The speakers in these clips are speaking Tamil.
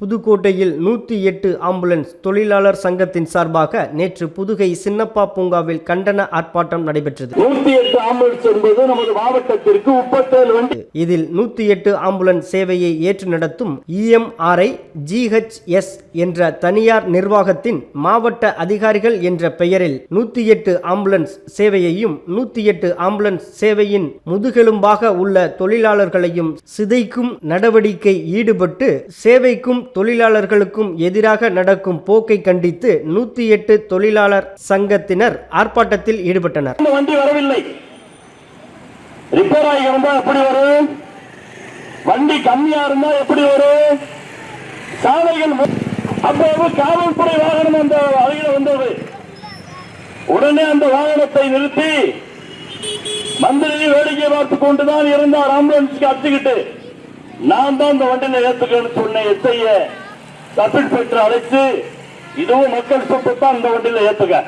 புதுக்கோட்டையில் நூற்றி எட்டு ஆம்புலன்ஸ் தொழிலாளர் சங்கத்தின் சார்பாக நேற்று புதுகை சின்னப்பா பூங்காவில் கண்டன ஆர்ப்பாட்டம் நடைபெற்றது. நூத்தி எட்டு ஆம்புலன்ஸ் என்பது நமது மாவட்டத்திற்கு முப்பத்தேழு வண்டி இதில் நூற்றி எட்டு ஆம்புலன்ஸ் சேவையை ஏற்று நடத்தும் இஎம்ஆர்ஐ ஜிஹெச்எஸ் என்ற தனியார் நிர்வாகத்தின் மாவட்ட அதிகாரிகள் என்ற பெயரில் நூற்றி எட்டு ஆம்புலன்ஸ் சேவையையும் நூற்றி எட்டு ஆம்புலன்ஸ் சேவையின் முதுகெலும்பாக உள்ள தொழிலாளர்களையும் சிதைக்கும் நடவடிக்கை ஈடுபட்டு சேவைக்கும் தொழிலாளர்களுக்கும் எதிராக நடக்கும் போக்கை கண்டித்து நூத்தி எட்டு தொழிலாளர் சங்கத்தினர் ஆர்ப்பாட்டத்தில் ஈடுபட்டனர். வண்டி வரவில்லை. ரிப்பேர் ஆகி இருந்தா எப்படி வரும்? வண்டி கம்மியா இருந்தா எப்படி வரும்? சாலைகள் அப்போது காவல்துறை வாகனம் அந்த அருகில வந்தது. உடனே அந்த வாகனத்தை நிறுத்தி மந்திரி வேடிக்கை பார்த்து கொண்டுதான் இருந்தார். ஆம்புலன்ஸ்க்கு அடிச்சுக்கிட்டு. நான் தான் இந்த வண்டியில ஏத்துக்கன்னு சொன்னேன் எஸ்ஐய சப் பெற்று அழைச்சு இதுவும் மக்கள் சொத்து தான் இந்த வண்டியில ஏத்துக்க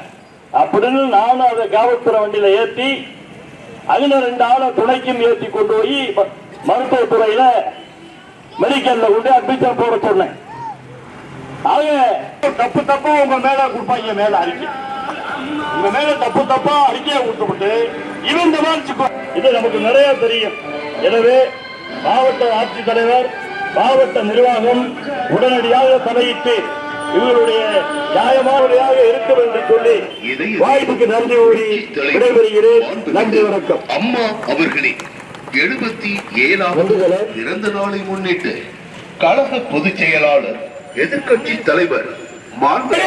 அப்படின்னு நானும் அதை காவல்துறை வண்டியில ஏத்தி அதுல ரெண்டு ஆளை துணைக்கும் ஏற்றி கொண்டு போய் மருத்துவத்துறையில மெடிக்கல்ல கொண்டு அட்மிஷன் போட சொன்னேன். ஆக தப்பு தப்பு உங்க மேல கொடுப்பாங்க மேல அறிக்கை. உங்க மேல தப்பு தப்பா அறிக்கையை கொடுத்துட்டு இவன் இந்த மாதிரி சிக்கோ- இது நமக்கு நிறைய தெரியும். எனவே மாவட்ட ஆட்சித்தலைவர் மாவட்ட நிர்வாகம் உடனடியாக தலையிட்டு இவருடைய நியாயமானதாக இருக்கும் என்று சொல்லி வாய்ப்புக்கு நன்றி கூறி விடைபெறுகிறேன். நன்றி வணக்கம். அம்மா அவர்களின் எழுபத்தி ஏழாவது. பிறந்த நாளை முன்னிட்டு கழக பொதுச் செயலாளர் எதிர்க்கட்சி தலைவர் மாண்பு